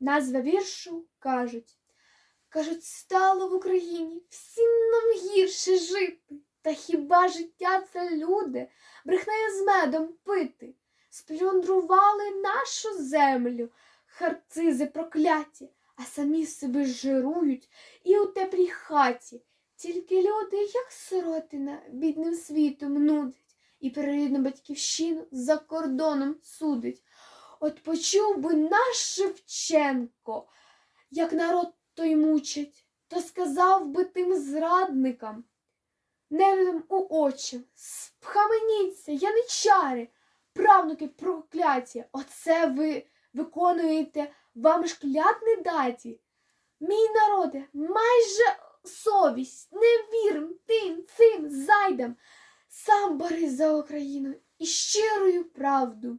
Назва віршу кажуть. Кажуть, стало в Україні всім нам гірше жити. Та хіба життя це люди, брехнею з медом пити? Сплюндрували нашу землю, харцизи прокляті, а самі себе жирують і у теплій хаті. Тільки люди, як сиротина, бідним світом нудить, і прирідну батьківщину за кордоном судить. От почув би наш Шевченко, як народ той мучить, то сказав би тим зрадникам, невідом у очі, схаменіться, яничари, правнуки прокляті, оце ви виконуєте вам ж клятни даті. Мій народе, майже совість, не вірм тим цим зайдам. Сам борись за Україну і щирою правду.